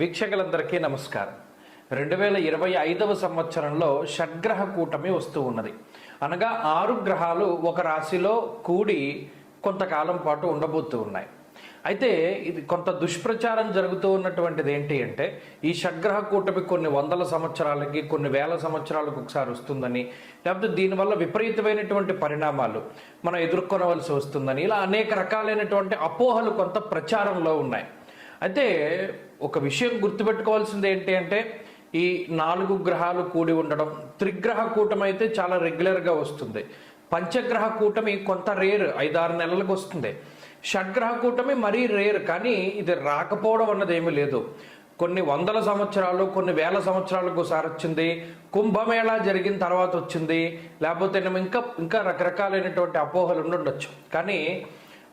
వీక్షకులందరికీ నమస్కారం. రెండు వేల ఇరవై ఐదవ సంవత్సరంలో షడ్గ్రహ కూటమి వస్తూ ఉన్నది. అనగా ఆరు గ్రహాలు ఒక రాశిలో కూడి కొంతకాలం పాటు ఉండబోతూ ఉన్నాయి. అయితే ఇది కొంత దుష్ప్రచారం జరుగుతూ ఉన్నటువంటిది ఏంటి అంటే ఈ షడ్గ్రహ కూటమి కొన్ని వందల సంవత్సరాలకి కొన్ని వేల సంవత్సరాలకు ఒకసారి వస్తుందని లేకపోతే దీనివల్ల విపరీతమైనటువంటి పరిణామాలు మనం ఎదుర్కొనవలసి వస్తుందని ఇలా అనేక రకాలైనటువంటి అపోహలు కొంత ప్రచారంలో ఉన్నాయి. అయితే ఒక విషయం గుర్తుపెట్టుకోవాల్సింది ఏంటి అంటే ఈ నాలుగు గ్రహాలు కూడి ఉండడం త్రిగ్రహ కూటమి అయితే చాలా రెగ్యులర్గా వస్తుంది. పంచగ్రహ కూటమి కొంత రేర్ ఐదారు నెలలకు వస్తుంది. షడ్గ్రహ కూటమి మరీ రేర్ కానీ ఇది రాకపోవడం అన్నది ఏమీ లేదు. కొన్ని వందల సంవత్సరాలు కొన్ని వేల సంవత్సరాలకు ఒకసారి వచ్చింది. కుంభమేళా జరిగిన తర్వాత వచ్చింది. లేకపోతే ఇంకా ఇంకా రకరకాలైనటువంటి అపోహలు ఉండొచ్చు కానీ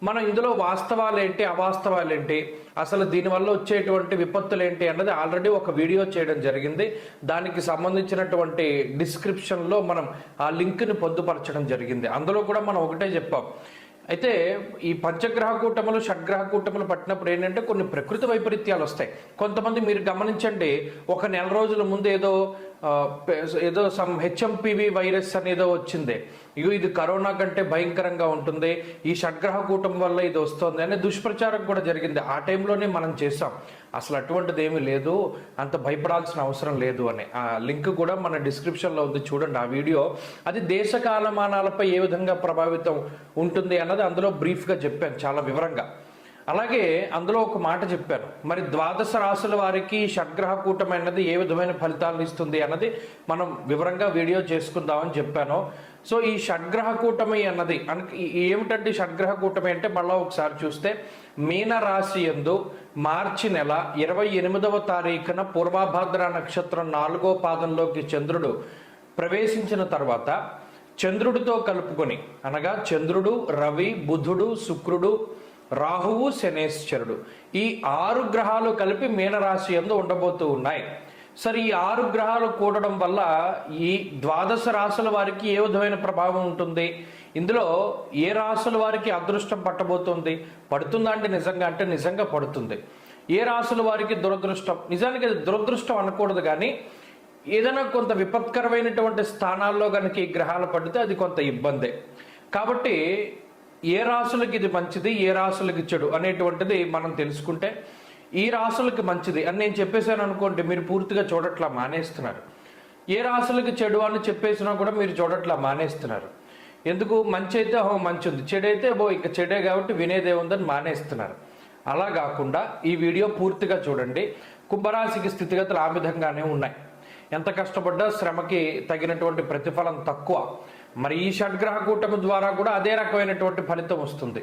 మనం ఇందులో వాస్తవాలు ఏంటి అవాస్తవాలు ఏంటి అసలు దీనివల్ల వచ్చేటువంటి విపత్తులు ఏంటి అన్నది ఆల్రెడీ ఒక వీడియో చేయడం జరిగింది. దానికి సంబంధించినటువంటి డిస్క్రిప్షన్లో మనం ఆ లింక్ని పొందుపరచడం జరిగింది. అందులో కూడా మనం ఒకటే చెప్పాం. అయితే ఈ పంచగ్రహ కూటములు షడ్గ్రహ కూటములు పట్టినప్పుడు ఏంటంటే కొన్ని ప్రకృతి వైపరీత్యాలు వస్తాయి. కొంతమంది మీరు గమనించండి ఒక నెల రోజుల ముందు ఏదో ఏదో సమ్ హెచ్ఎంపివి వైరస్ అనేదో వచ్చింది. ఇగో ఇది కరోనా కంటే భయంకరంగా ఉంటుంది. ఈ షడ్గ్రహ కూటం వల్ల ఇది వస్తుంది అనే దుష్ప్రచారం కూడా జరిగింది. ఆ టైంలోనే మనం చేసాం అసలు అటువంటిది ఏమీ లేదు. అంత భయపడాల్సిన అవసరం లేదు అని. ఆ లింక్ కూడా మన డిస్క్రిప్షన్లో ఉంది. చూడండి ఆ వీడియో. అది దేశ కాలమానాలపై ఏ విధంగా ప్రభావితం ఉంటుంది అన్నది అందులో బ్రీఫ్గా చెప్పాను. చాలా వివరంగా. అలాగే అందులో ఒక మాట చెప్పాను. మరి ద్వాదశ రాసుల వారికి షడ్గ్రహ కూటమైనది అన్నది ఏ విధమైన ఫలితాలను ఇస్తుంది అన్నది మనం వివరంగా వీడియో చేసుకుందామని చెప్పాను. సో ఈ షడ్గ్రహ కూటమి అన్నది ఏమిటంటే షడ్గ్రహ కూటమి అంటే మళ్ళీ ఒకసారి చూస్తే మీన రాశి ఎందు మార్చి నెల ఇరవై ఎనిమిదవ తారీఖున పూర్వాభాద్ర నక్షత్రం నాలుగో పాదంలోకి చంద్రుడు ప్రవేశించిన తర్వాత చంద్రుడితో కలుపుకొని అనగా చంద్రుడు రవి బుధుడు శుక్రుడు రాహువు శనేశ్వరుడు. ఈ ఆరు గ్రహాలు కలిపి మీనరాశి ఎందు ఉండబోతూ ఉన్నాయి. సరే ఈ ఆరు గ్రహాలు కూడడం వల్ల ఈ ద్వాదశ రాశుల వారికి ఏ విధమైన ప్రభావం ఉంటుంది? ఇందులో ఏ రాశుల వారికి అదృష్టం పట్టబోతుంది? పడుతుందా అంటే నిజంగా అంటే నిజంగా పడుతుంది. ఏ రాశుల వారికి దురదృష్టం? నిజానికి అది దురదృష్టం అనకూడదు కానీ ఏదైనా కొంత విపత్కరమైనటువంటి స్థానాల్లో కనుక ఈ గ్రహాలు పడితే అది కొంత ఇబ్బందే. కాబట్టి ఏ రాసులకి ఇది మంచిది ఏ రాసులకి చెడు అనేటువంటిది మనం తెలుసుకుంటే ఈ రాసులకి మంచిది అని నేను చెప్పేశాను అనుకోండి మీరు పూర్తిగా చూడట్లా మానేస్తున్నారు. ఏ రాసులకి చెడు అని చెప్పేసినా కూడా మీరు చూడట్లా మానేస్తున్నారు. ఎందుకు? మంచి అయితే ఓ మంచి ఉంది చెడు అయితే ఓ ఇక చెడే కాబట్టి వినేదే ఉందని మానేస్తున్నారు. అలా కాకుండా ఈ వీడియో పూర్తిగా చూడండి. కుంభరాశికి స్థితిగతులు ఆ విధంగానే ఉన్నాయి. ఎంత కష్టపడ్డా శ్రమకి తగినటువంటి ప్రతిఫలం తక్కువ. మరి ఈ షడ్గ్రహ కూటమి ద్వారా కూడా అదే రకమైనటువంటి ఫలితం వస్తుంది.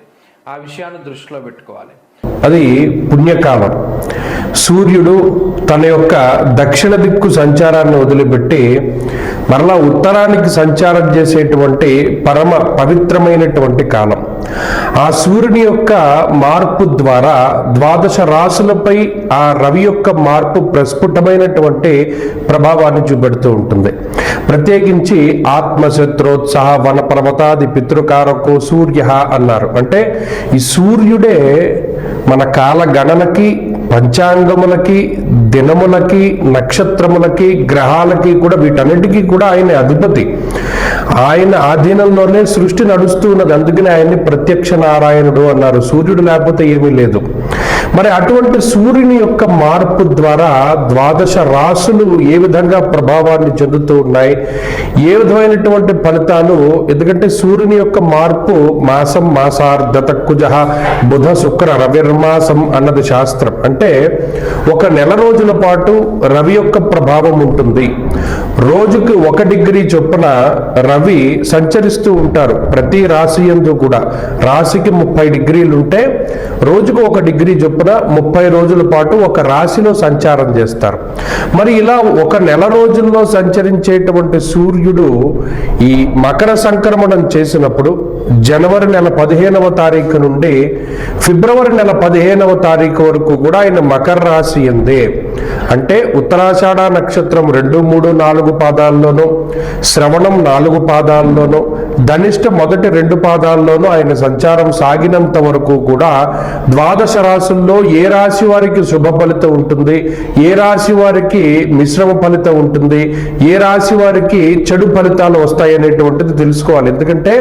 ఆ విషయాన్ని దృష్టిలో పెట్టుకోవాలి. అది పుణ్యకాలం సూర్యుడు తన యొక్క దక్షిణ దిక్కు సంచారాన్ని వదిలిపెట్టి మరలా ఉత్తరానికి సంచారం చేసేటువంటి పరమ పవిత్రమైనటువంటి కాలం. ఆ సూర్యుని యొక్క మార్పు ద్వారా ద్వాదశ రాశులపై ఆ రవి యొక్క మార్పు ప్రస్ఫుటమైనటువంటి ప్రభావాన్ని చూపెడుతూ ఉంటుంది. ప్రత్యేకించి ఆత్మశత్రోత్సాహ వన పర్వతాది పితృకారకో సూర్య అన్నారు. అంటే ఈ సూర్యుడే మన కాల గణనకి పంచాంగములకి దినములకి నక్షత్రములకి గ్రహాలకి కూడా వీటన్నిటికీ కూడా ఆయన అధిపతి. ఆయన ఆధీనంలోనే సృష్టి నడుస్తూ ఉన్నది. అందుకని ఆయన్ని ప్రత్యక్ష నారాయణుడు అన్నారు. సూర్యుడు లేకపోతే ఏమీ లేదు. మరి అటువంటి సూర్యుని యొక్క మార్పు ద్వారా ద్వాదశ రాసులు ఏ విధంగా ప్రభావాన్ని చెందుతూ ఉన్నాయి? ఏ విధమైనటువంటి ఫలితాలు? ఎందుకంటే సూర్యుని యొక్క మార్పు మాసం మాసార్ధత కుజ బుధ శుక్ర రవిర్మాసం అన్నది శాస్త్రం. అంటే ఒక నెల రోజుల పాటు రవి యొక్క ప్రభావం ఉంటుంది. రోజుకి ఒక డిగ్రీ చొప్పున రవి సంచరిస్తూ ఉంటారు. ప్రతి రాశి ఎందు కూడా. రాశికి ముప్పై డిగ్రీలు ఉంటే రోజుకు ఒక డిగ్రీ చొప్పున ముప్పై రోజుల పాటు ఒక రాశిలో సంచారం చేస్తారు. మరి ఇలా ఒక నెల రోజుల్లో సంచరించేటువంటి సూర్యుడు ఈ మకర సంక్రమణం చేసినప్పుడు జనవరి నెల పదిహేనవ తారీఖు నుండి ఫిబ్రవరి నెల పదిహేనవ తారీఖు వరకు కూడా ఆయన మకర రాశి ఎందే అంటే ఉత్తరాషాఢ నక్షత్రం రెండు మూడు నాలుగు పాదాల్లోనూ శ్రవణం నాలుగు పాదాల్లోనూ ధనిష్ట మొదటి రెండు పాదాల్లోనూ ఆయన సంచారం సాగినంత వరకు కూడా ద్వాదశ రాశుల్లో ఏ రాశి వారికి శుభ ఫలితం ఉంటుంది? ఏ రాశి వారికి మిశ్రమ ఫలితం ఉంటుంది? ఏ రాశి వారికి చెడు ఫలితాలు వస్తాయి అనేటువంటిది తెలుసుకోవాలి. ఎందుకంటే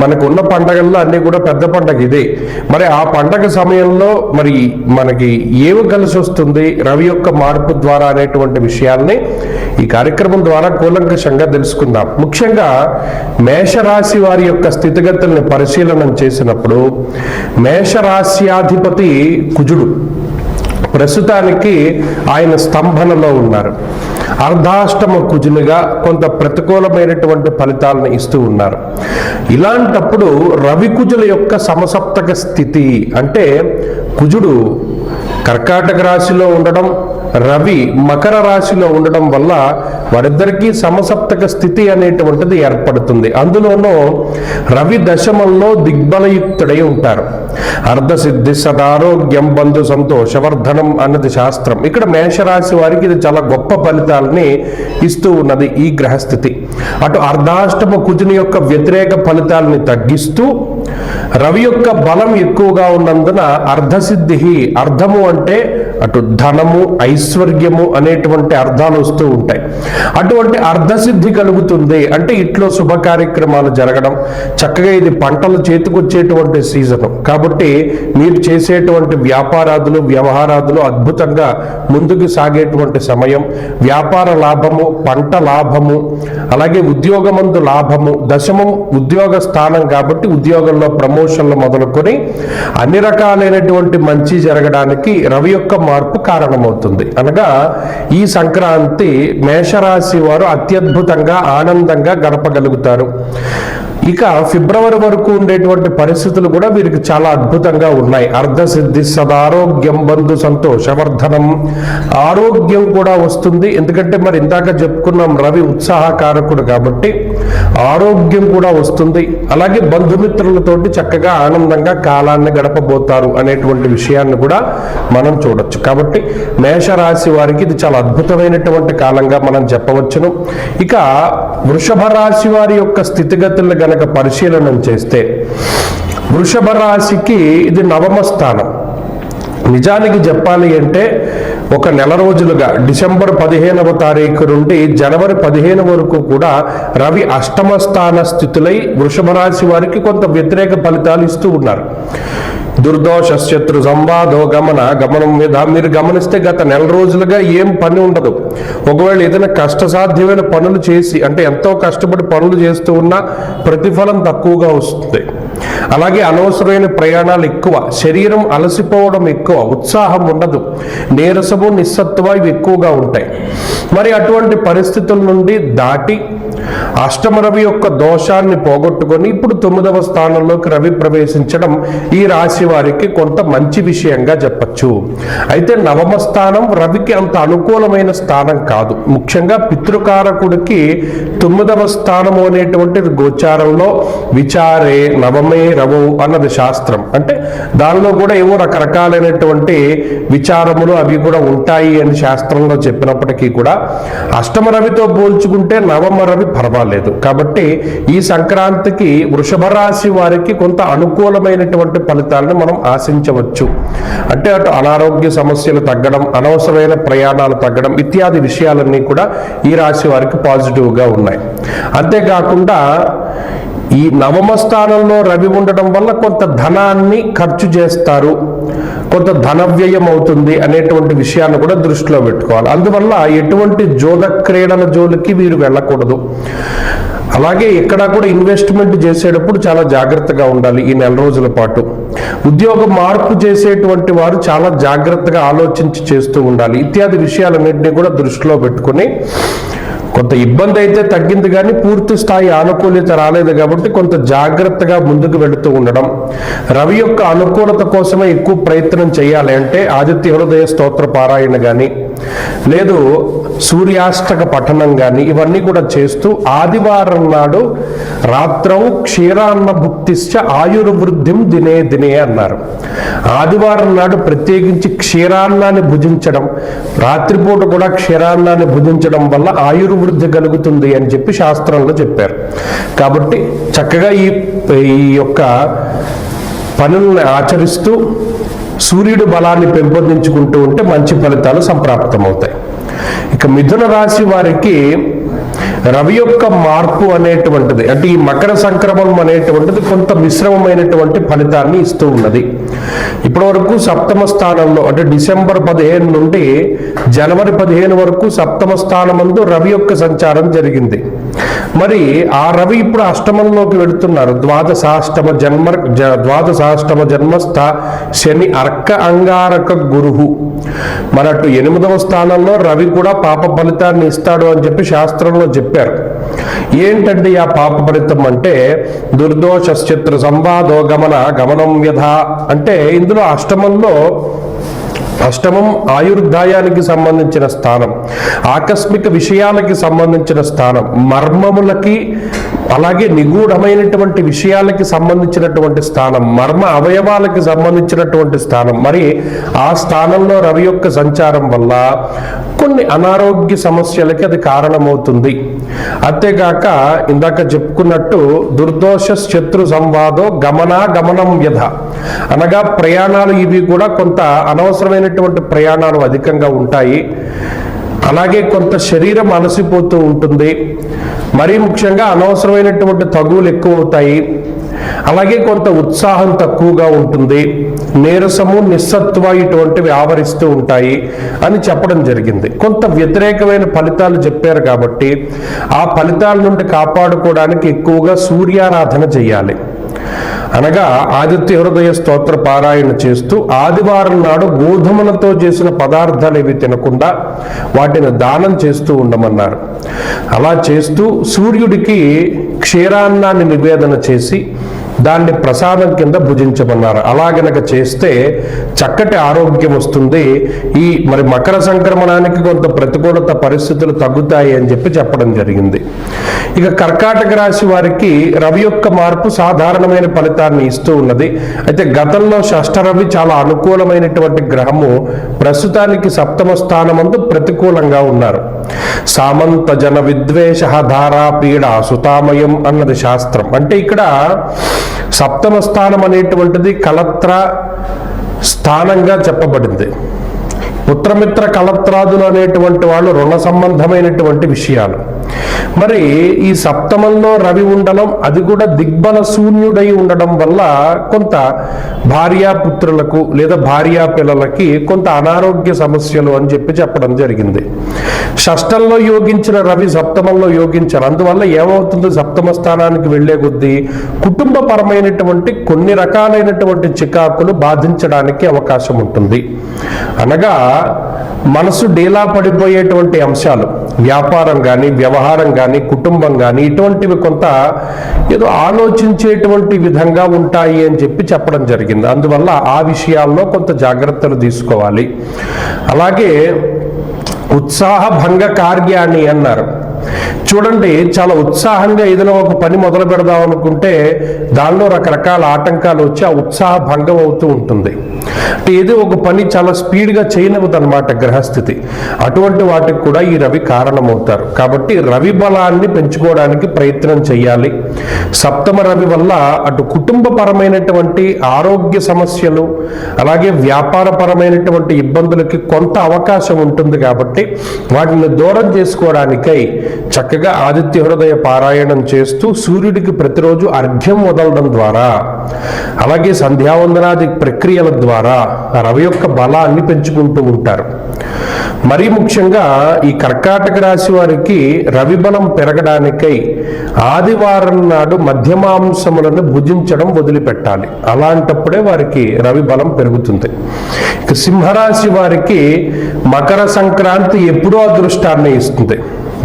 మనకు ఉన్న పండగల్లో అన్ని కూడా పెద్ద పండగ ఇదే. మరి ఆ పండగ సమయంలో మరి మనకి ఏమి కలిసి వస్తుంది? రవి యొక్క మార్పు ద్వారా అనేటువంటి విషయాల్ని ఈ కార్యక్రమం ద్వారా కూలంకషంగా తెలుసుకుందాం. ముఖ్యంగా మేషరాశి వారి యొక్క స్థితిగతుల్ని పరిశీలన చేసినప్పుడు మేషరాశ్యాధిపతి కుజుడు. ప్రస్తుతానికి ఆయన స్తంభనలో ఉన్నారు. అర్ధాష్టమ కుజునిగా కొంత ప్రతికూలమైనటువంటి ఫలితాలను ఇస్తూ ఉన్నారు. ఇలాంటప్పుడు రవి కుజుల యొక్క సమసప్తక స్థితి అంటే కుజుడు కర్కాటక రాశిలో ఉండడం రవి మకర రాశిలో ఉండడం వల్ల వారిద్దరికీ సమసప్తక స్థితి అనేటువంటిది ఏర్పడుతుంది. అందులోనూ రవి దశమంలో దిగ్బలయుక్తుడై ఉంటారు. అర్ధసిద్ధి సదారోగ్యం బంధు సంతోషవర్ధనం అన్నది శాస్త్రం. ఇక్కడ మేషరాశి వారికి ఇది చాలా గొప్ప ఫలితాలని ఇస్తూ ఉన్నది ఈ గ్రహస్థితి. అటు అర్ధాష్టమ కుజుని యొక్క వ్యతిరేక ఫలితాలని తగ్గిస్తూ రవి యొక్క బలం ఎక్కువగా ఉన్నందున అర్ధసిద్ధి అర్ధము అంటే అటు ధనము ఐశ్వర్యము అనేటువంటి అర్థాలు వస్తూ ఉంటాయి. అటువంటి అర్ధసిద్ధి కలుగుతుంది. అంటే ఇట్లో శుభ కార్యక్రమాలు జరగడం చక్కగా ఇది పంటలు చేతికొచ్చేటువంటి సీజన్. కాబట్టి మీరు చేసేటువంటి వ్యాపారాదులు వ్యవహారాదులు అద్భుతంగా ముందుకు సాగేటువంటి సమయం. వ్యాపార లాభము పంట లాభము అలాగే ఉద్యోగమందు లాభము దశమం ఉద్యోగ స్థానం కాబట్టి ఉద్యోగంలో ప్రమోషన్లు మొదలుకొని అన్ని రకాలైనటువంటి మంచి జరగడానికి రవి యొక్క మార్పు కారణమవుతుంది. అనగా ఈ సంక్రాంతి మేష మేషరాశి వారు అత్యద్భుతంగా ఆనందంగా గడపగలుగుతారు. ఇక ఫిబ్రవరి వరకు ఉండేటువంటి పరిస్థితులు కూడా వీరికి చాలా అద్భుతంగా ఉన్నాయి. అర్ధసిద్ధి సదారోగ్యం బంధు సంతోషవర్ధనం ఆరోగ్యం కూడా వస్తుంది. ఎందుకంటే మరి ఇందాక చెప్పుకున్నాం రవి ఉత్సాహకారకుడు కాబట్టి ఆరోగ్యం కూడా వస్తుంది. అలాగే బంధుమిత్రులతోటి చక్కగా ఆనందంగా కాలాన్ని గడపబోతారు అనేటువంటి విషయాన్ని కూడా మనం చూడొచ్చు. కాబట్టి మేషరాశి వారికి ఇది చాలా అద్భుతమైనటువంటి కాలంగా మనం చెప్పవచ్చును. ఇక వృషభ రాశి వారి యొక్క స్థితిగతులను గనక పరిశీలనం చేస్తే వృషభ రాశికి ఇది నవమ స్థానం. నిజానికి చెప్పాలి అంటే ఒక నెల రోజులుగా డిసెంబర్ పదిహేనవ తారీఖు నుండి జనవరి పదిహేను వరకు కూడా రవి అష్టమ స్థాన స్థితులై వృషభ రాశి వారికి కొంత వ్యతిరేక ఫలితాలు ఇస్తూ ఉన్నారు. దుర్దోష శత్రు సంవాదో గమన గమనం మీద మీరు గమనిస్తే గత నెల రోజులుగా ఏం పని ఉండదు. ఒకవేళ ఏదైనా కష్టసాధ్యమైన పనులు చేసి అంటే ఎంతో కష్టపడి పనులు చేస్తూ ఉన్నా ప్రతిఫలం తక్కువగా వస్తుంది. అలాగే అనవసరమైన ప్రయాణాలు ఎక్కువ శరీరం అలసిపోవడం ఎక్కువ ఉత్సాహం ఉండదు నీరసము నిస్సత్వ ఇవి ఎక్కువగా ఉంటాయి. మరి అటువంటి పరిస్థితుల నుండి దాటి అష్టమ రవి యొక్క దోషాన్ని పోగొట్టుకొని ఇప్పుడు తొమ్మిదవ స్థానంలోకి రవి ప్రవేశించడం ఈ రాశి వారికి కొంత మంచి విషయంగా చెప్పచ్చు. అయితే నవమ స్థానం రవికి అంత అనుకూలమైన స్థానం కాదు. ముఖ్యంగా పితృకారకుడికి తొమ్మిదవ స్థానము అనేటువంటిది గోచారంలో విచారే నవమే రవు అన్నది శాస్త్రం. అంటే దానిలో కూడా ఏవో రకరకాలైనటువంటి విచారములు అవి కూడా ఉంటాయి అని శాస్త్రంలో చెప్పినప్పటికీ కూడా అష్టమ రవితో పోల్చుకుంటే నవమ రవి పర్వాలేదు. కాబట్టి ఈ సంక్రాంతికి వృషభ రాశి వారికి కొంత అనుకూలమైనటువంటి ఫలితాలను మనం ఆశించవచ్చు. అంటే అటు అనారోగ్య సమస్యలు తగ్గడం అనవసరమైన ప్రయాణాలు తగ్గడం ఇత్యాది విషయాలన్నీ కూడా ఈ రాశి వారికి పాజిటివ్గా ఉన్నాయి. అంతేకాకుండా ఈ నవమ స్థానంలో రవి ఉండడం వల్ల కొంత ధనాన్ని ఖర్చు చేస్తారు. కొంత ధన వ్యయం అవుతుంది అనేటువంటి విషయాన్ని కూడా దృష్టిలో పెట్టుకోవాలి. అందువల్ల ఎటువంటి జోద క్రీడల జోలికి వీరు వెళ్ళకూడదు. అలాగే ఎక్కడా కూడా ఇన్వెస్ట్మెంట్ చేసేటప్పుడు చాలా జాగ్రత్తగా ఉండాలి ఈ నెల రోజుల పాటు. ఉద్యోగ మార్పు చేసేటువంటి వారు చాలా జాగ్రత్తగా ఆలోచించి చేస్తూ ఉండాలి. ఇత్యాది విషయాలన్నింటినీ కూడా దృష్టిలో పెట్టుకుని కొంత ఇబ్బంది అయితే తగ్గింది కానీ పూర్తి స్థాయి ఆనుకూల్యత రాలేదు కాబట్టి కొంత జాగ్రత్తగా ముందుకు వెళుతూ ఉండడం. రవి యొక్క అనుకూలత కోసమే ఎక్కువ ప్రయత్నం చేయాలి అంటే ఆదిత్య హృదయ స్తోత్ర పారాయణ కానీ లేదు సూర్యాష్టక పఠనం కానీ ఇవన్నీ కూడా చేస్తూ ఆదివారం నాడు రాత్రవు క్షీరాన్న భుక్తిశ్చ ఆయుర్వృద్ధిం దినే దినే అన్నారు. ఆదివారం నాడు ప్రత్యేకించి క్షీరాన్నాన్ని భుజించడం రాత్రిపూట కూడా క్షీరాన్నాన్ని భుజించడం వల్ల ఆయుర్వృద్ధి కలుగుతుంది అని చెప్పి శాస్త్రంలో చెప్పారు. కాబట్టి చక్కగా ఈ ఈ యొక్క పనులను ఆచరిస్తూ సూర్యుడు బలాన్ని పెంపొందించుకుంటూ ఉంటే మంచి ఫలితాలు సంప్రాప్తమవుతాయి. ఇక మిథున రాశి వారికి రవి యొక్క మార్పు అనేటువంటిది అంటే ఈ మకర సంక్రమణం అనేటువంటిది కొంత మిశ్రమమైనటువంటి ఫలితాన్ని ఇస్తూ ఉన్నది. ఇప్పటి వరకు సప్తమ స్థానంలో అంటే డిసెంబర్ పదిహేను నుండి జనవరి పదిహేను వరకు సప్తమ స్థానమందు రవి యొక్క సంచారం జరిగింది. మరి ఆ రవి ఇప్పుడు అష్టమంలోకి వెళుతున్నారు. ద్వాదశాష్టమ జన్మ జ- ద్వాదశాష్టమ జన్మస్థ శని అర్క అంగారక గురువు. మరి అటు ఎనిమిదవ స్థానంలో రవి కూడా పాప ఫలితాన్ని ఇస్తాడు అని చెప్పి శాస్త్రంలో చెప్పారు. ఏంటంటే ఆ పాప ఫలితం అంటే? దుర్దోష శత్రు సంవాదో గమన గమనం వ్యధ అంటే ఇందులో అష్టమంలో అష్టమం ఆయుర్దాయానికి సంబంధించిన స్థానం ఆకస్మిక విషయాలకి సంబంధించిన స్థానం మర్మములకి అలాగే నిగూఢమైనటువంటి విషయాలకి సంబంధించినటువంటి స్థానం మర్మ అవయవాలకి సంబంధించినటువంటి స్థానం. మరి ఆ స్థానంలో రవి యొక్క సంచారం వల్ల కొన్ని అనారోగ్య సమస్యలకి అది కారణమవుతుంది. అంతేగాక ఇందాక చెప్పుకున్నట్టు దుర్దోష శత్రు సంవాదో గమనా గమనం వ్యధ. అనగా ప్రయాణాలు ఇవి కూడా కొంత అనవసరమైనటువంటి ప్రయాణాలు అధికంగా ఉంటాయి. అలాగే కొంత శరీరం అలసిపోతూ ఉంటుంది. మరీ ముఖ్యంగా అనవసరమైనటువంటి తగువులు ఎక్కువ అవుతాయి అలాగే కొంత ఉత్సాహం తక్కువగా ఉంటుంది. నీరసము నిస్సత్వ ఇటువంటివి ఆవరిస్తూ ఉంటాయి అని చెప్పడం జరిగింది. కొంత వ్యతిరేకమైన ఫలితాలు చెప్పారు కాబట్టి ఆ ఫలితాల నుండి కాపాడుకోవడానికి ఎక్కువగా సూర్యారాధన చేయాలి. అనగా ఆదిత్య హృదయ స్తోత్ర పారాయణ చేస్తూ ఆదివారం నాడు గోధుమలతో చేసిన పదార్థాలు ఇవి తినకుండా వాటిని దానం చేస్తూ ఉండమన్నారు. అలా చేస్తూ సూర్యుడికి క్షీరాన్నాన్ని నివేదన చేసి దాన్ని ప్రసాదం కింద భుజించమన్నారు. అలాగనక చేస్తే చక్కటి ఆరోగ్యం వస్తుంది. ఈ మరి మకర సంక్రమణానికి కొంత ప్రతికూలత పరిస్థితులు తగ్గుతాయి అని చెప్పి చెప్పడం జరిగింది. ఇక కర్కాటక రాశి వారికి రవి యొక్క మార్పు సాధారణమైన ఫలితాన్ని ఇస్తూ ఉన్నది. అయితే గతంలో షష్ఠ రవి చాలా అనుకూలమైనటువంటి గ్రహము. ప్రస్తుతానికి సప్తమ స్థానమందు ప్రతికూలంగా ఉన్నారు. సామంత జన విద్వేష ధారా పీడ సుతామయం అన్నది శాస్త్రం. అంటే ఇక్కడ సప్తమ స్థానం అనేటువంటిది కలత్ర స్థానంగా చెప్పబడింది. పుత్రమిత్ర కలత్రాదులు అనేటువంటి వాళ్ళు రుణ సంబంధమైనటువంటి విషయాలు. మరి ఈ సప్తమంలో రవి ఉండడం అది కూడా దిగ్బల శూన్యుడై ఉండడం వల్ల కొంత భార్యాపుత్రులకు లేదా భార్యా పిల్లలకి కొంత అనారోగ్య సమస్యలు అని చెప్పి చెప్పడం జరిగింది. షష్టంలో యోగించిన రవి సప్తమంలో యోగించారు. అందువల్ల ఏమవుతుంది? సప్తమ స్థానానికి వెళ్ళే కొద్దీ కుటుంబపరమైనటువంటి కొన్ని రకాలైనటువంటి చికాకులు బాధించడానికి అవకాశం ఉంటుంది. అనగా మనసు డీలా పడిపోయేటువంటి అంశాలు వ్యాపారం కానీ వ్యవహారం కానీ కుటుంబం కానీ ఇటువంటివి కొంత ఏదో ఆలోచించేటువంటి విధంగా ఉంటాయి అని చెప్పి చెప్పడం జరిగింది. అందువల్ల ఆ విషయాల్లో కొంత జాగ్రత్తలు తీసుకోవాలి. అలాగే ఉత్సాహభంగ కార్యాన్ని అన్నారు. చూడండి చాలా ఉత్సాహంగా ఏదైనా ఒక పని మొదలు పెడదాం అనుకుంటే దానిలో రకరకాల ఆటంకాలు వచ్చి ఆ ఉత్సాహ భంగం అవుతూ ఉంటుంది. అంటే ఏదో ఒక పని చాలా స్పీడ్గా చేయనివ్వదు గ్రహస్థితి. అటువంటి వాటికి కూడా ఈ రవి కారణమవుతారు. కాబట్టి రవి బలాన్ని పెంచుకోవడానికి ప్రయత్నం చేయాలి. సప్తమ రవి వల్ల అటు కుటుంబపరమైనటువంటి ఆరోగ్య సమస్యలు అలాగే వ్యాపారపరమైనటువంటి ఇబ్బందులకి కొంత అవకాశం ఉంటుంది కాబట్టి వాటిని దూరం చేసుకోవడానికై చక్కగా ఆదిత్య హృదయ పారాయణం చేస్తూ సూర్యుడికి ప్రతిరోజు అర్ఘ్యం వదలడం ద్వారా అలాగే సంధ్యావందనాది ప్రక్రియల ద్వారా రవి యొక్క బలాన్ని పెంచుకుంటూ ఉంటారు. మరీ ముఖ్యంగా ఈ కర్కాటక రాశి వారికి రవి బలం పెరగడానికై ఆదివారం నాడు మధ్యమాంసములను భుజించడం వదిలిపెట్టాలి. అలాంటప్పుడే వారికి రవి బలం పెరుగుతుంది. సింహరాశి వారికి మకర సంక్రాంతి ఎప్పుడో అదృష్టాన్ని ఇస్తుంది.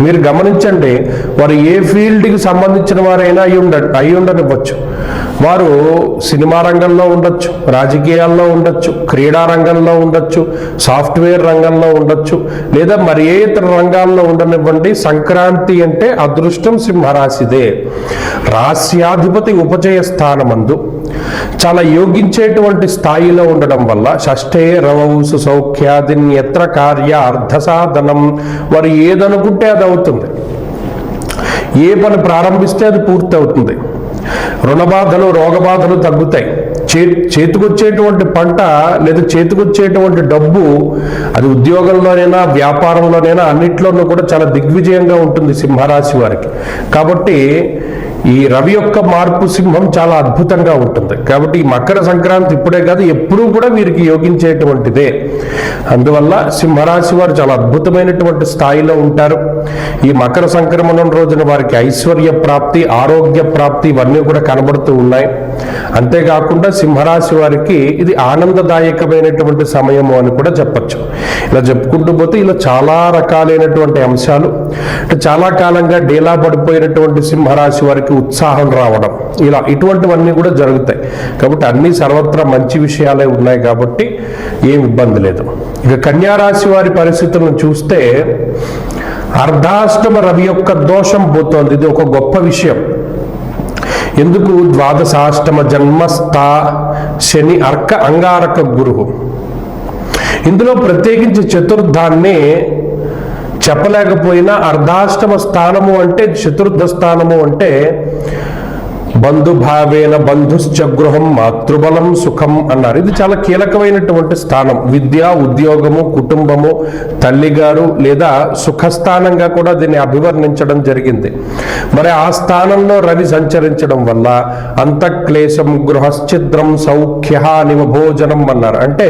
మీరు గమనించండి వారు ఏ ఫీల్డ్కి సంబంధించిన వారైనా అయి ఉండ అయి ఉండనివ్వచ్చు. వారు సినిమా రంగంలో ఉండొచ్చు రాజకీయాల్లో ఉండొచ్చు క్రీడా రంగంలో ఉండొచ్చు సాఫ్ట్వేర్ రంగంలో ఉండొచ్చు లేదా మరి ఏ ఇతర రంగాల్లో ఉండనివ్వండి సంక్రాంతి అంటే అదృష్టం సింహరాశిదే. రాస్యాధిపతి ఉపచయ స్థానమందు చాలా యోగించేటువంటి స్థాయిలో ఉండడం వల్ల షష్ఠే రవౌసు సౌఖ్యాదిన్ ఎత్ర కార్య అర్ధసాధనం. వారు ఏదనుకుంటే అది అవుతుంది. ఏ పని ప్రారంభిస్తే అది పూర్తి అవుతుంది రుణబాధలు రోగబాధలు తగ్గుతాయి. చే చేతికొచ్చేటువంటి పంట లేదా చేతికొచ్చేటువంటి డబ్బు అది ఉద్యోగంలోనైనా వ్యాపారంలోనైనా అన్నిట్లోనూ కూడా చాలా దిగ్విజయంగా ఉంటుంది సింహరాశి వారికి. కాబట్టి ఈ రవి యొక్క మార్పు సింహం చాలా అద్భుతంగా ఉంటుంది. కాబట్టి ఈ మకర సంక్రాంతి ఇప్పుడే కాదు ఎప్పుడూ కూడా వీరికి యోగించేటువంటిదే. అందువల్ల సింహరాశి వారు చాలా అద్భుతమైనటువంటి స్థాయిలో ఉంటారు. ఈ మకర సంక్రమణం రోజున వారికి ఐశ్వర్య ప్రాప్తి ఆరోగ్య ప్రాప్తి ఇవన్నీ కూడా కనబడుతూ ఉన్నాయి. అంతేకాకుండా సింహరాశి వారికి ఇది ఆనందదాయకమైనటువంటి సమయము అని కూడా చెప్పచ్చు. ఇలా చెప్పుకుంటూ పోతే ఇలా చాలా రకాలైనటువంటి అంశాలు అంటే చాలా కాలంగా డేలా పడిపోయినటువంటి సింహరాశి వారికి ఉత్సాహం రావడం. ఇలా ఇటువంటివన్నీ కూడా జరుగుతాయి. కాబట్టి అన్ని సర్వత్రా మంచి విషయాలే ఉన్నాయి కాబట్టి ఏం ఇబ్బంది లేదు. ఇక కన్యారాశి వారి పరిస్థితులను చూస్తే అర్ధాష్టమ రవి యొక్క దోషం పోతోంది. ఇది ఒక గొప్ప విషయం. ఎందుకు? ద్వాదశాష్టమ జన్మస్థ శని అర్క అంగారక గురువు. ఇందులో ప్రత్యేకించి చతుర్థాన్ని చెప్పలేకపోయినా అర్ధాష్టమ స్థానము అంటే చతుర్థ స్థానము అంటే బంధుభావేన బంధుశ్చ గృహం మాతృబలం సుఖం అన్నారు. ఇది చాలా కీలకమైనటువంటి స్థానం. విద్య ఉద్యోగము కుటుంబము తల్లిగారు లేదా సుఖస్థానంగా కూడా దీన్ని అభివర్ణించడం జరిగింది. మరి ఆ స్థానంలో రవి సంచరించడం వల్ల అంతఃక్లేశం గృహశ్చిద్రం సౌఖ్య నివభోజనం అన్నారు. అంటే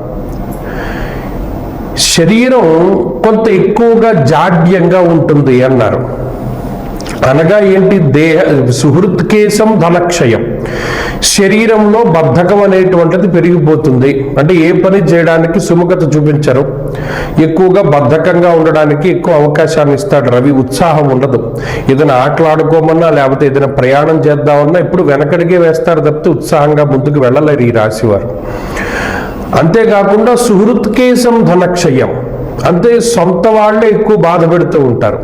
శరీరం కొంత ఎక్కువగా జాడ్యంగా ఉంటుంది అన్నారు. అనగా ఏంటి? దేహ సుహృత్కేశం ధనక్షయం. శరీరంలో బద్ధకం అనేటువంటిది పెరిగిపోతుంది. అంటే ఏ పని చేయడానికి సుముఖత చూపించరు. ఎక్కువగా బద్ధకంగా ఉండడానికి ఎక్కువ అవకాశాన్ని ఇస్తాడు రవి. ఉత్సాహం ఉండదు. ఏదైనా ఆటలాడుకోమన్నా లేకపోతే ఏదైనా ప్రయాణం చేద్దామన్నా ఇప్పుడు వెనకడిగే వేస్తారు తప్పితే ఉత్సాహంగా ముందుకు వెళ్ళలేరు ఈ రాశివారు. అంతేకాకుండా సుహృత్కేశం ధనక్షయం. అంతే సొంత వాళ్ళే ఎక్కువ బాధ పెడుతూ ఉంటారు.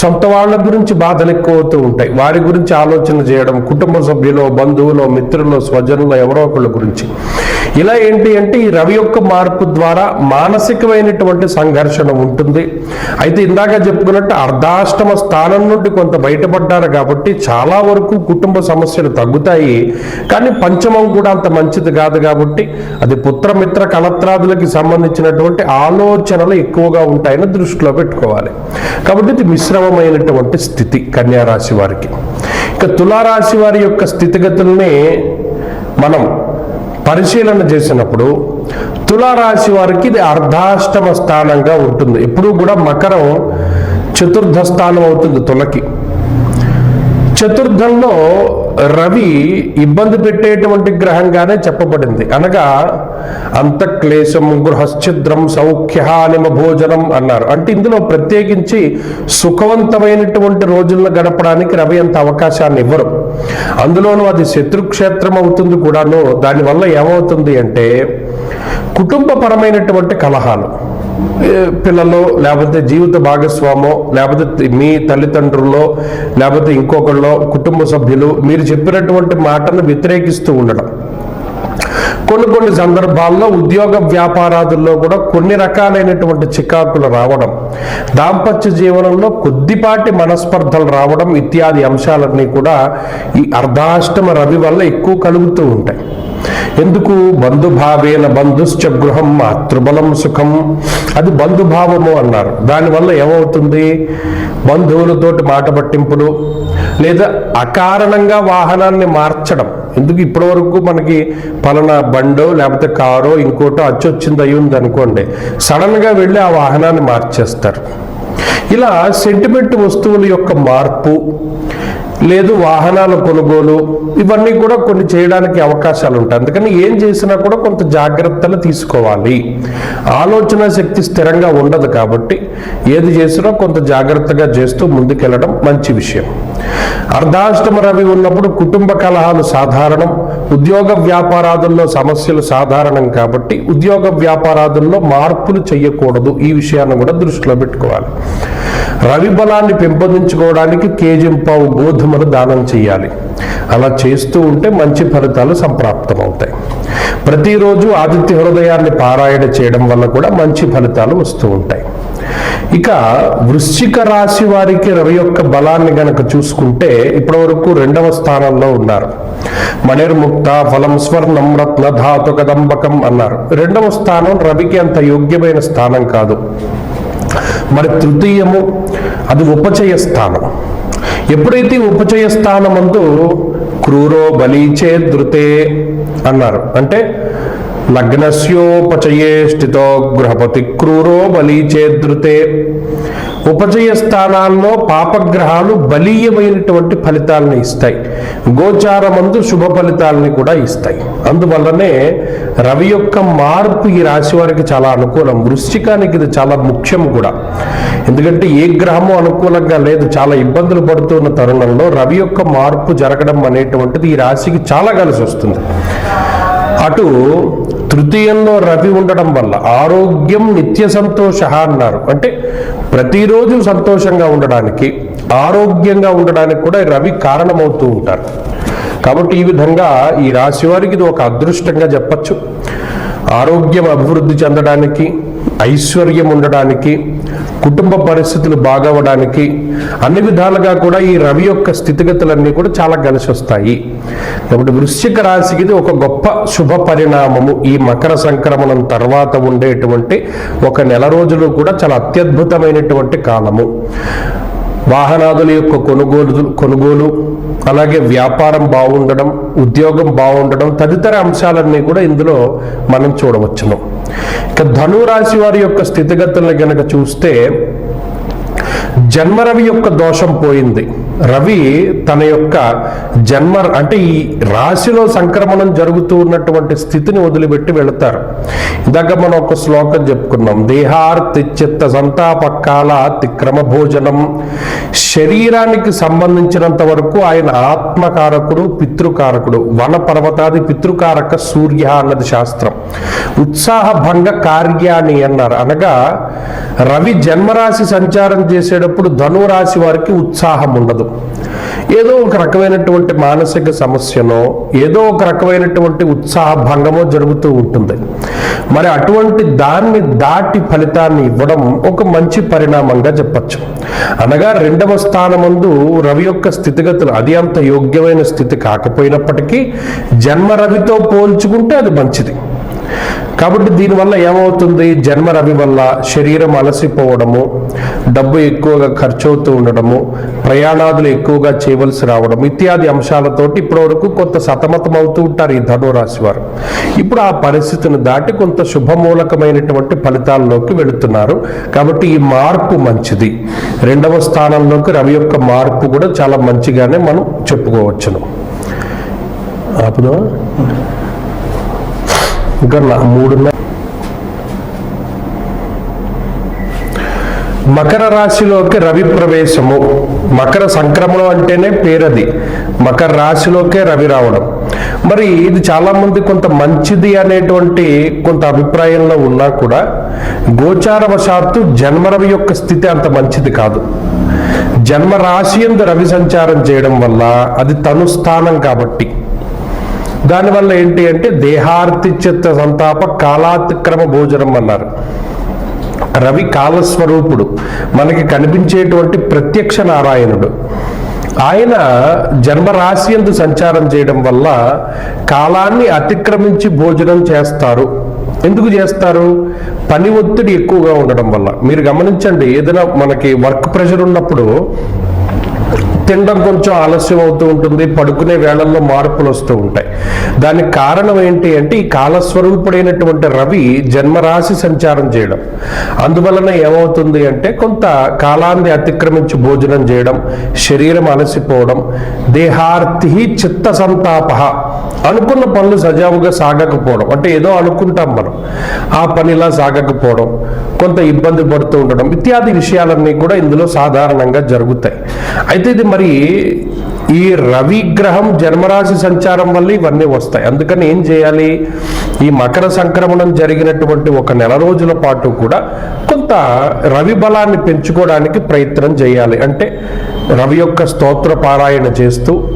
సొంత వాళ్ళ గురించి బాధలు ఎక్కువ అవుతూ ఉంటాయి. వారి గురించి ఆలోచన చేయడం కుటుంబ సభ్యులు బంధువులు మిత్రులు స్వజనులు ఎవరో ఒకళ్ళ గురించి. ఇలా ఏంటి అంటే ఈ రవి యొక్క మార్పు ద్వారా మానసికమైనటువంటి సంఘర్షణ ఉంటుంది. అయితే ఇందాక చెప్పుకున్నట్టు అర్ధాష్టమ స్థానం నుండి కొంత బయటపడ్డారు కాబట్టి చాలా వరకు కుటుంబ సమస్యలు తగ్గుతాయి. కానీ పంచమం కూడా అంత మంచిది కాదు కాబట్టి అది పుత్రమిత్ర కలత్రాదులకి సంబంధించినటువంటి ఆలోచనలు ఎక్కువగా ఉంటాయని దృష్టిలో పెట్టుకోవాలి. కాబట్టి ఇది మిశ్రమమైనటువంటి స్థితి కన్యారాశి వారికి. ఇక తులారాశి వారి యొక్క స్థితిగతుల్ని మనం పరిశీలన చేసినప్పుడు తులారాశి వారికి ఇది అర్ధాష్టమ స్థానంగా ఉంటుంది. ఎప్పుడూ కూడా మకరం చతుర్థ స్థానం అవుతుంది తులకి. చతుర్థంలో రవి ఇబ్బంది పెట్టేటువంటి గ్రహంగానే చెప్పబడింది. అనగా అంతఃక్లేశం గృహశ్చిద్రం సౌఖ్య నిమ భోజనం అన్నారు. అంటే ఇందులో ప్రత్యేకించి సుఖవంతమైనటువంటి రోజులను గడపడానికి రవి అంత అవకాశాన్ని ఇవ్వరు. అందులోనూ అది శత్రుక్షేత్రం అవుతుంది కూడాను. దానివల్ల ఏమవుతుంది అంటే కుటుంబపరమైనటువంటి కలహాలు. పిల్లలు లేకపోతే జీవిత భాగస్వామో లేకపోతే మీ తల్లిదండ్రుల్లో లేకపోతే ఇంకొకళ్ళో కుటుంబ సభ్యులు మీరు చెప్పినటువంటి మాటను వ్యతిరేకిస్తూ ఉండడం. కొన్ని కొన్ని సందర్భాల్లో ఉద్యోగ వ్యాపారాదుల్లో కూడా కొన్ని రకాలైనటువంటి చికాకులు రావడం దాంపత్య జీవనంలో కొద్దిపాటి మనస్పర్ధలు రావడం ఇత్యాది అంశాలన్నీ కూడా ఈ అర్ధాష్టమ రవి వల్ల ఎక్కువ కలుగుతూ ఉంటాయి. ఎందుకు బంధుభావేన బంధుశ్చ గృహం మాతృబలం సుఖం? అది బంధుభావము అన్నారు. దానివల్ల ఏమవుతుంది? బంధువులతోటి మాట పట్టింపులు లేదా అకారణంగా వాహనాన్ని మార్చడం. ఎందుకు ఇప్పటి వరకు మనకి పలానా బండో లేకపోతే కారో ఇంకోటో అచ్చొచ్చింది అయి ఉంది అనుకోండి. సడన్గా వెళ్ళి ఆ వాహనాన్ని మార్చేస్తారు. ఇలా సెంటిమెంట్ వస్తువుల యొక్క మార్పు లేదు వాహనాల కొనుగోలు ఇవన్నీ కూడా కొన్ని చేయడానికి అవకాశాలు ఉంటాయి. అందుకని ఏం చేసినా కూడా కొంత జాగ్రత్తలు తీసుకోవాలి. ఆలోచన శక్తి స్థిరంగా ఉండదు కాబట్టి ఏది చేసినా కొంత జాగ్రత్తగా చేస్తూ ముందుకెళ్ళడం మంచి విషయం. అర్ధాష్టమ రవి ఉన్నప్పుడు కుటుంబ కలహాలు సాధారణం ఉద్యోగ వ్యాపారాదుల్లో సమస్యలు సాధారణం కాబట్టి ఉద్యోగ వ్యాపారాదుల్లో మార్పులు చేయకూడదు ఈ విషయాన్ని కూడా దృష్టిలో పెట్టుకోవాలి. రవి బలాన్ని పెంపొందించుకోవడానికి కేజింపావు గోధుమలు దానం చేయాలి అలా చేస్తూ ఉంటే మంచి ఫలితాలు సంప్రాప్తమవుతాయి. ప్రతిరోజు ఆదిత్య హృదయాన్ని పారాయణ చేయడం వల్ల కూడా మంచి ఫలితాలు వస్తూ ఉంటాయి. ఇక వృశ్చిక రాశి వారికి రవి యొక్క బలాన్ని గనక చూసుకుంటే ఇప్పటివరకు రెండవ స్థానంలో ఉన్నారు. మణిర్ముక్త ఫలం స్వర్ణం రత్న ధాతు కదంబకం అన్నారు. రెండవ స్థానం రవికి అంత యోగ్యమైన స్థానం కాదు. మరి తృతీయము అది ఉపచయ స్థానం. ఎప్పుడైతే ఉపచయ స్థానమందు క్రూరో బలీచే ధృతే అన్నారు. అంటే లగ్నస్యోపచయే స్థితో గృహపతి క్రూరో బలి ధృతే ఉపచయ స్థానాల్లో పాపగ్రహాలు బలీయమైనటువంటి ఫలితాలను ఇస్తాయి. గోచారమందు శుభ ఫలితాలని కూడా ఇస్తాయి. అందువల్లనే రవి యొక్క మార్పు ఈ రాశి వారికి చాలా అనుకూలం. వృశ్చికానికి ఇది చాలా ముఖ్యం కూడా. ఎందుకంటే ఏ గ్రహము అనుకూలంగా లేదు చాలా ఇబ్బందులు పడుతున్న తరుణంలో రవి యొక్క మార్పు జరగడం అనేటువంటిది ఈ రాశికి చాలా కలిసి వస్తుంది అటు తృతీయంలో రవి ఉండడం వల్ల ఆరోగ్యం నిత్య సంతోష అన్నారు. అంటే ప్రతిరోజు సంతోషంగా ఉండడానికి ఆరోగ్యంగా ఉండడానికి కూడా రవి కారణమవుతూ ఉంటారు. కాబట్టి ఈ విధంగా ఈ రాశి వారికి ఇది ఒక అదృష్టంగా చెప్పచ్చు. ఆరోగ్యం అభివృద్ధి చెందడానికి ఐశ్వర్యం ఉండడానికి కుటుంబ పరిస్థితులు బాగవడానికి అన్ని విధాలుగా కూడా ఈ రవి యొక్క స్థితిగతులన్నీ కూడా చాలా కలిసి వస్తాయి కాబట్టి వృశ్చిక రాశికి ఇది ఒక గొప్ప శుభ పరిణామము. ఈ మకర సంక్రమణం తర్వాత ఉండేటువంటి ఒక నెల రోజులు కూడా చాలా అత్యద్భుతమైనటువంటి కాలము. వాహనాదుల యొక్క కొనుగోలు కొనుగోలు అలాగే వ్యాపారం బాగుండడం ఉద్యోగం బాగుండడం తదితర అంశాలన్నీ కూడా ఇందులో మనం చూడవచ్చును. ఇక ధనురాశి వారి యొక్క స్థితిగతులను గనక చూస్తే జన్మరవి యొక్క దోషం పోయింది. రవి తన యొక్క జన్మ అంటే ఈ రాశిలో సంక్రమణం జరుగుతూ ఉన్నటువంటి స్థితిని వదిలిపెట్టి వెళతారు. ఇందాక మనం ఒక శ్లోకం చెప్పుకున్నాం. దేహార్తి చిత్త సంతాపకాల అతిక్రమ భోజనం శరీరానికి సంబంధించినంత వరకు ఆయన ఆత్మకారకుడు పితృకారకుడు వన పర్వతాది పితృకారక సూర్య అన్నది శాస్త్రం. ఉత్సాహభంగ కార్యాన్ని అన్నారు. అనగా రవి జన్మరాశి సంచారం చేసేటప్పుడు ధనురాశి వారికి ఉత్సాహం ఉండదు. ఏదో ఒక రకమైనటువంటి మానసిక సమస్యనో ఏదో ఒక రకమైనటువంటి ఉత్సాహ భంగమో జరుగుతూ ఉంటుంది. మరి అటువంటి దాన్ని దాటి ఫలితాన్ని ఇవ్వడం ఒక మంచి పరిణామంగా చెప్పచ్చు. అనగా రెండవ స్థానమందు రవి యొక్క స్థితిగతులు అది అంత యోగ్యమైన స్థితి కాకపోయినప్పటికీ జన్మ రవితో పోల్చుకుంటే అది మంచిది. కాబట్టి దీనివల్ల ఏమవుతుంది? జన్మ రవి వల్ల శరీరం అలసిపోవడము డబ్బు ఎక్కువగా ఖర్చు అవుతూ ఉండడము ప్రయాణాదులు ఎక్కువగా చేయవలసి రావడం ఇత్యాది అంశాలతోటి ఇప్పటివరకు కొంత సతమతం అవుతూ ఉంటారు ఈ ధనురాశి వారు. ఇప్పుడు ఆ పరిస్థితిని దాటి కొంత శుభమూలకమైనటువంటి ఫలితాల్లోకి వెళుతున్నారు. కాబట్టి ఈ మార్పు మంచిది. రెండవ స్థానంలోకి రవి యొక్క మార్పు కూడా చాలా మంచిగానే మనం చెప్పుకోవచ్చును. ఆపుదా? ఇంకా మూడున్నర మకర రాశిలోకి రవి ప్రవేశము. మకర సంక్రమణం అంటేనే పేరది. మకర రాశిలోకే రవి రావడం. మరి ఇది చాలా మంది కొంత మంచిది అనేటువంటి కొంత అభిప్రాయంలో ఉన్నా కూడా గోచారవశాత్తు జన్మరవి యొక్క స్థితి అంత మంచిది కాదు. జన్మ రాశి ఎందు రవి సంచారం చేయడం వల్ల అది తను స్థానం కాబట్టి. దానివల్ల ఏంటి అంటే దేహార్తి చిత్త సంతాప కాలాతిక్రమ భోజనం అన్నారు. రవి కాలస్వరూపుడు. మనకి కనిపించేటువంటి ప్రత్యక్ష నారాయణుడు. ఆయన జన్మరాశి ఎందు సంచారం చేయడం వల్ల కాలాన్ని అతిక్రమించి భోజనం చేస్తారు. ఎందుకు చేస్తారు? పని ఒత్తిడి ఎక్కువగా ఉండడం వల్ల. మీరు గమనించండి ఏదైనా మనకి వర్క్ ప్రెషర్ ఉన్నప్పుడు తినడం కొంచెం ఆలస్యం అవుతూ ఉంటుంది. పడుకునే వేళల్లో మార్పులు వస్తూ ఉంటాయి. దానికి కారణం ఏంటి అంటే ఈ కాలస్వరూపుడైనటువంటి రవి జన్మరాశి సంచారం చేయడం. అందువలన ఏమవుతుంది అంటే కొంత కాలాన్ని అతిక్రమించి భోజనం చేయడం శరీరం అలసిపోవడం దేహార్తి చిత్త సంతాప అనుకున్న పనులు సజావుగా సాగకపోవడం. అంటే ఏదో అనుకుంటాం మనం. ఆ పని ఇలా సాగకపోవడం కొంత ఇబ్బంది పడుతూ ఉండడం ఇత్యాది విషయాలన్నీ కూడా ఇందులో సాధారణంగా జరుగుతాయి. అయితే ఇది మరి ఈ రవి గ్రహం జన్మరాశి సంచారం వల్ల ఇవన్నీ వస్తాయి. అందుకని ఏం చేయాలి? ఈ మకర సంక్రమణం జరిగినటువంటి ఒక నెల రోజుల పాటు కూడా కొంత రవి బలాన్ని పెంచుకోవడానికి ప్రయత్నం చేయాలి. అంటే రవి యొక్క స్తోత్ర పారాయణ చేస్తూ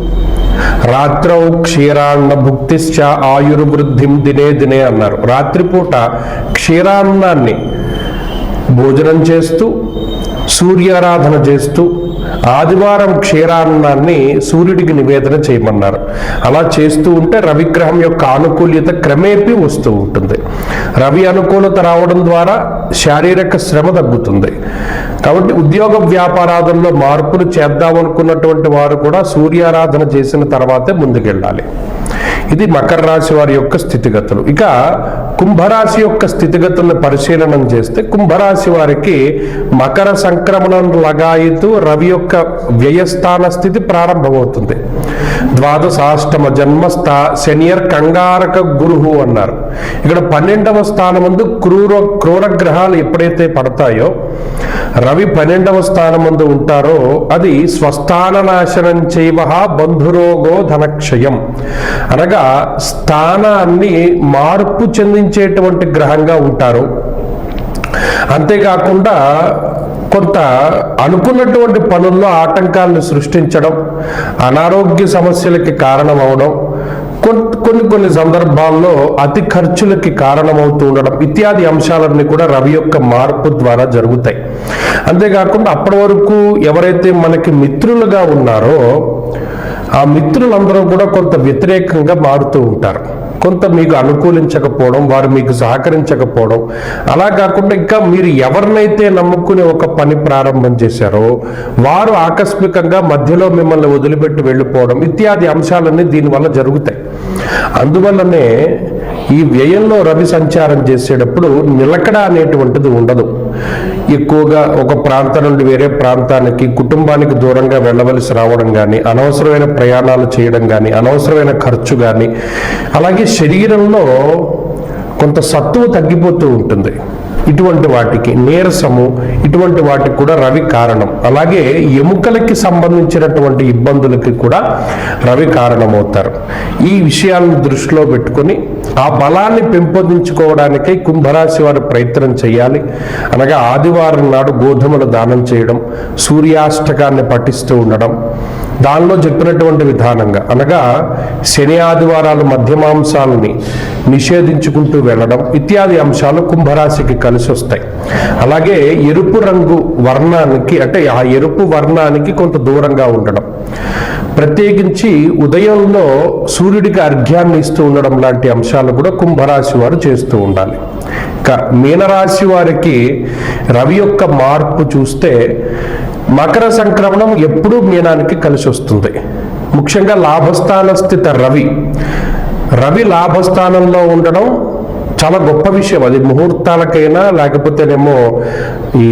రాత్రౌ క్షీరాన్న భుక్తిశ్చ ఆయుర్వృద్ధిం దినే దినే అన్నారు. రాత్రిపూట క్షీరాన్నాన్ని భోజనం చేస్తూ సూర్యారాధన చేస్తూ ఆదివారం క్షీరాన్నాన్ని సూర్యుడికి నివేదన చేయమన్నారు. అలా చేస్తూ ఉంటే రవిగ్రహం యొక్క ఆనుకూల్యత క్రమేపీ వస్తూ ఉంటుంది. రవి అనుకూలత రావడం ద్వారా శారీరక శ్రమ తగ్గుతుంది. కాబట్టి ఉద్యోగ వ్యాపారాదుల్లో మార్పులు చేద్దామనుకున్నటువంటి వారు కూడా సూర్యారాధన చేసిన తర్వాతే ముందుకెళ్ళాలి. ఇది మకర రాశి వారి యొక్క స్థితిగతులు. ఇక కుంభరాశి యొక్క స్థితిగతులను పరిశీలనం చేస్తే కుంభరాశి వారికి మకర సంక్రమణం లగాయితూ రవి యొక్క వ్యయస్థాన స్థితి ప్రారంభమవుతుంది. ద్వాదశాష్టమ జన్మస్థ శనియర్ కంగారక గురువు అన్నారు. ఇక్కడ పన్నెండవ స్థానమందు క్రూర క్రూర గ్రహాలు ఎప్పుడైతే పడతాయో రవి పన్నెండవ స్థానమందు ఉంటారో అది స్వస్థాన నాశనం చేయవ బంధురోగో ధనక్షయం. అనగా స్థానాన్ని మార్పు చెందించేటువంటి గ్రహంగా ఉంటారు. అంతేకాకుండా కొంత అనుకున్నటువంటి పనుల్లో ఆటంకాలను సృష్టించడం అనారోగ్య సమస్యలకి కారణమవడం కొన్ని కొన్ని సందర్భాల్లో అతి ఖర్చులకి కారణమవుతూ ఉండడం ఇత్యాది అంశాలన్నీ కూడా రవి యొక్క మార్పు ద్వారా జరుగుతాయి. అంతేకాకుండా అప్పటి వరకు ఎవరైతే మనకి మిత్రులుగా ఉన్నారో ఆ మిత్రులందరూ కూడా కొంత వ్యతిరేకంగా మారుతూ ఉంటారు. కొంత మీకు అనుకూలించకపోవడం వారు మీకు సహకరించకపోవడం. అలా కాకుండా ఇంకా మీరు ఎవరినైతే నమ్ముకుని ఒక పని ప్రారంభం చేశారో వారు ఆకస్మికంగా మధ్యలో మిమ్మల్ని వదిలిపెట్టి వెళ్ళిపోవడం ఇత్యాది అంశాలన్నీ దీనివల్ల జరుగుతాయి. అందువల్లనే ఈ వ్యయంలో రవి సంచారం చేసేటప్పుడు నిలకడ అనేటువంటిది ఉండదు. ఎక్కువగా ఒక ప్రాంతం నుండి వేరే ప్రాంతానికి కుటుంబానికి దూరంగా వెళ్ళవలసి రావడం కానీ అనవసరమైన ప్రయాణాలు చేయడం కానీ అనవసరమైన ఖర్చు కానీ అలాగే శరీరంలో కొంత సత్తువు తగ్గిపోతూ ఉంటుంది. ఇటువంటి వాటికి నీరసము ఇటువంటి వాటికి కూడా రవి కారణం. అలాగే ఎముకలకి సంబంధించినటువంటి ఇబ్బందులకి కూడా రవి కారణమవుతారు. ఈ విషయాలను దృష్టిలో పెట్టుకొని ఆ బలాన్ని పెంపొందించుకోవడానికై కుంభరాశి వారు ప్రయత్నం చేయాలి. అనగా ఆదివారం నాడు గోధుమలు దానం చేయడం సూర్యాష్టకాన్ని పఠిస్తూ ఉండడం దానిలో చెప్పినటువంటి విధానంగా అనగా శని ఆదివారాలు మధ్యమాంసాలని నిషేధించుకుంటూ వెళ్ళడం ఇత్యాది అంశాలు కుంభరాశికి కలిసి వస్తాయి. అలాగే ఎరుపు రంగు వర్ణానికి అంటే ఆ ఎరుపు వర్ణానికి కొంత దూరంగా ఉండడం. ప్రత్యేకించి ఉదయంలో సూర్యుడికి అర్ఘ్యాన్ని ఇస్తూ ఉండడం లాంటి అంశాలు కూడా కుంభరాశి వారు చేస్తూ ఉండాలి. ఇక మీనరాశి వారికి రవి యొక్క మార్పు చూస్తే మకర సంక్రమణం ఎప్పుడూ మీనానికి కలిసి వస్తుంది ముఖ్యంగా లాభస్థాన స్థిత రవి. రవి లాభస్థానంలో ఉండడం చాలా గొప్ప విషయం. అది ముహూర్తాలకైనా లేకపోతేనేమో ఈ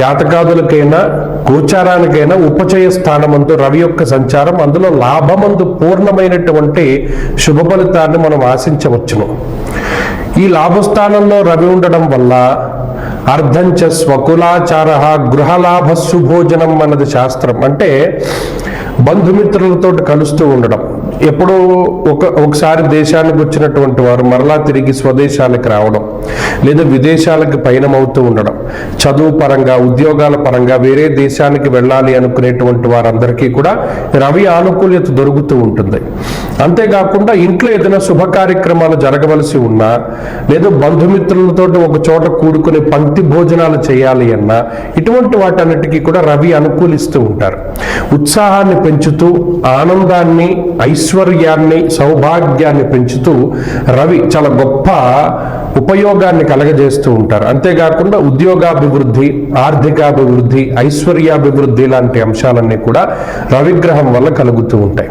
జాతకాదులకైనా గోచారానికైనా ఉపచయ స్థానమందు రవి యొక్క సంచారం అందులో లాభమందు పూర్ణమైనటువంటి శుభ ఫలితాన్ని మనం ఆశించవచ్చును. ఈ లాభస్థానంలో రవి ఉండడం వల్ల అర్ధంచ స్వకులాచార గృహలాభ సుభోజనం అన్నది శాస్త్రం. అంటే బంధుమిత్రులతో కలుస్తూ ఉండడం. ఎప్పుడో ఒక ఒకసారి దేశానికి వచ్చినటువంటి వారు మరలా తిరిగి స్వదేశాలకు రావడం లేదా విదేశాలకు పయనమవుతూ ఉండడం. చదువు పరంగా ఉద్యోగాల పరంగా వేరే దేశానికి వెళ్ళాలి అనుకునేటువంటి వారందరికీ కూడా రవి ఆనుకూల్యత దొరుకుతూ ఉంటుంది. అంతేకాకుండా ఇంట్లో ఏదైనా శుభ కార్యక్రమాలు జరగవలసి ఉన్నా లేదా బంధుమిత్రులతో ఒక చోట కూడుకుని పంక్తి భోజనాలు చేయాలి అన్నా ఇటువంటి వాటన్నిటికీ కూడా రవి అనుకూలిస్తూ ఉంటారు. ఉత్సాహాన్ని పెంచుతూ ఆనందాన్ని ఐశ్వర్యాన్ని సౌభాగ్యాన్ని పెంచుతూ రవి చాలా గొప్ప ఉపయోగాన్ని కలగజేస్తూ ఉంటారు. అంతేకాకుండా ఉద్యోగ ఉద్యోగాభివృద్ధి ఆర్థికాభివృద్ధి ఐశ్వర్యాభివృద్ధి లాంటి అంశాలన్నీ కూడా రవిగ్రహం వల్ల కలుగుతూ ఉంటాయి.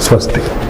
स्वस्ति।